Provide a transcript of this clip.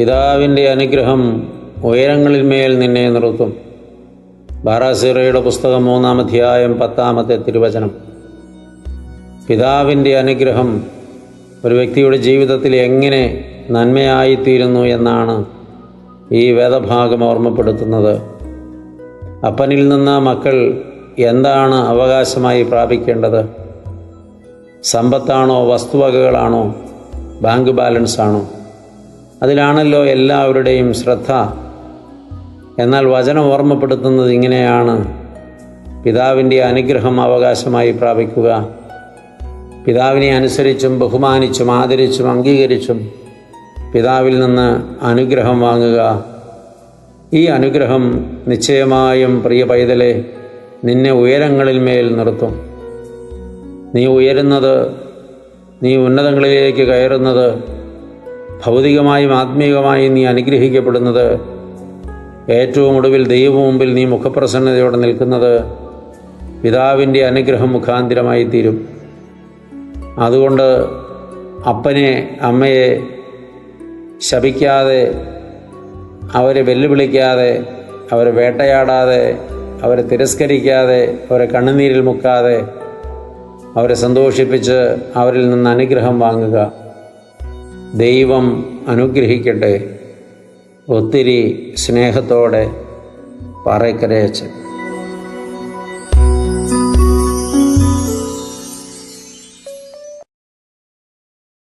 പിതാവിന്റെ അനുഗ്രഹം ഉയരങ്ങളിൽ മേൽ നിന്നെ നിർത്തും. ബാറാസിറയുടെ പുസ്തകം മൂന്നാം അധ്യായം പത്താമത്തെ തിരുവചനം. പിതാവിന്റെ അനുഗ്രഹം ഒരു വ്യക്തിയുടെ ജീവിതത്തിൽ എങ്ങനെ നന്മയായിത്തീരുന്നു എന്നാണ് ഈ വേദഭാഗം ഓർമ്മപ്പെടുത്തുന്നത്. അപ്പനിൽ നിന്ന് മക്കൾ എന്താണ് അവകാശമായി പ്രാപിക്കേണ്ടത്? സമ്പത്താണോ വസ്തുവകകളാണോ ബാങ്ക് ബാലൻസ് ആണോ അതിലാണല്ലോ എല്ലാവരുടെയും ശ്രദ്ധ. എന്നാൽ വചനം ഓർമ്മപ്പെടുത്തുന്നത് ഇങ്ങനെയാണ്. പിതാവിന്റെ അനുഗ്രഹം അവകാശമായി പ്രാപിക്കുക. പിതാവിനെ അനുസരിച്ചും ബഹുമാനിച്ചും ആദരിച്ചും അംഗീകരിച്ചും പിതാവിൽ നിന്ന് അനുഗ്രഹം വാങ്ങുക. ഈ അനുഗ്രഹം നിശ്ചയമായും പ്രിയ പൈതലെ നിന്നെ ഉയരങ്ങളിൽ മേൽ നിർത്തും. നീ ഉയരുന്നത് നീ ഉന്നതങ്ങളിലേക്ക് കയറുന്നത് ഭൗതികമായും ആത്മീയമായും നീ അനുഗ്രഹിക്കപ്പെടുന്നത്. ഏറ്റവും ഒടുവിൽ ദൈവമുമ്പിൽ നീ മുഖപ്രസന്നതയോടെ നിൽക്കുന്നത് പിതാവിന്റെ അനുഗ്രഹം മുഖാന്തിരമായി തീരും. അതുകൊണ്ട് അപ്പനെ അമ്മയെ ശപിക്കാതെ അവരെ വെല്ലുവിളിക്കാതെ അവരെ വേട്ടയാടാതെ അവരെ തിരസ്കരിക്കാതെ അവരെ കണ്ണുനീരിൽ മുക്കാതെ അവരെ സന്തോഷിപ്പിച്ച് അവരിൽ നിന്ന് അനുഗ്രഹം വാങ്ങുക. ദൈവം അനുഗ്രഹിക്കട്ടെ. ഒത്തിരി സ്നേഹത്തോടെ പാറയ്ക്കരയച്ചൻ